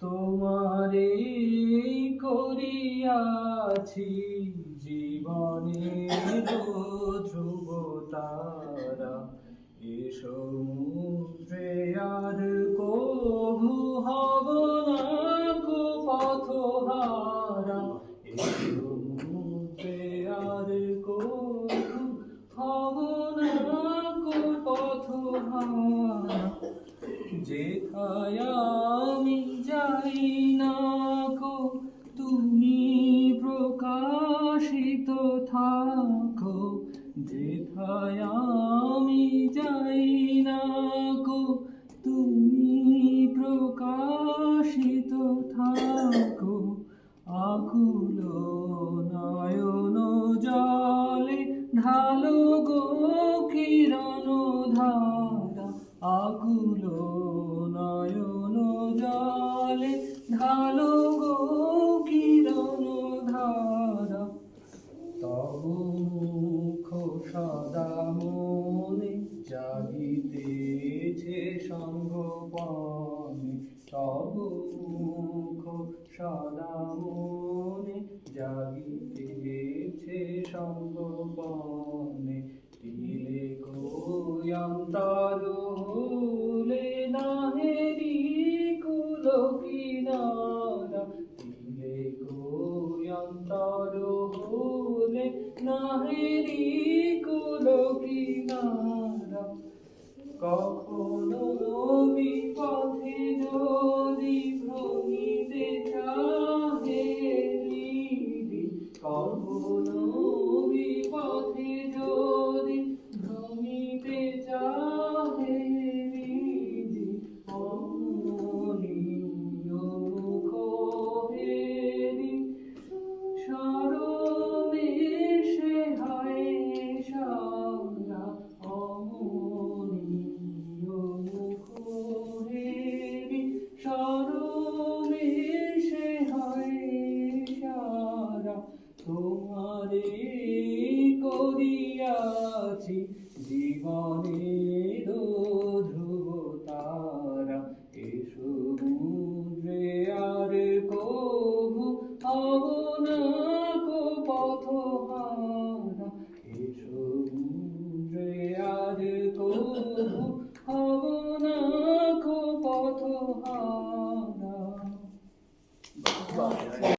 তোমারে করিয়াছি জীবনে ধ্রুব তারা। এ সমুদ্রে আর কভু হব না কো পথহারা। এ সমুদ্রে আর কভু হব না কো পথহারা। যেথায় আমি যাই না কো তুমি প্রকাশিত থাকো। যেথায় আমি যাই না কো তুমি প্রকাশিত থাকো। আকুল নয়ন জলে ঢালো গো, কিরণ ধারা। আকুল সদা মনে জাগিতেছে সঙ্গপনে সব মুখ সদা মনে জাগিতেছে সঙ্গপনে তিলে গোয়ন্তর হলে গোয়ন্তর হলে নাহেরি কুলো কিনারা আছি জীবনের ধ্রুব তারা এসো মুদ্রে আর কভু অবনাক পথ হারা এসো মুদ্রে আর কভু অবনাক পথ হারা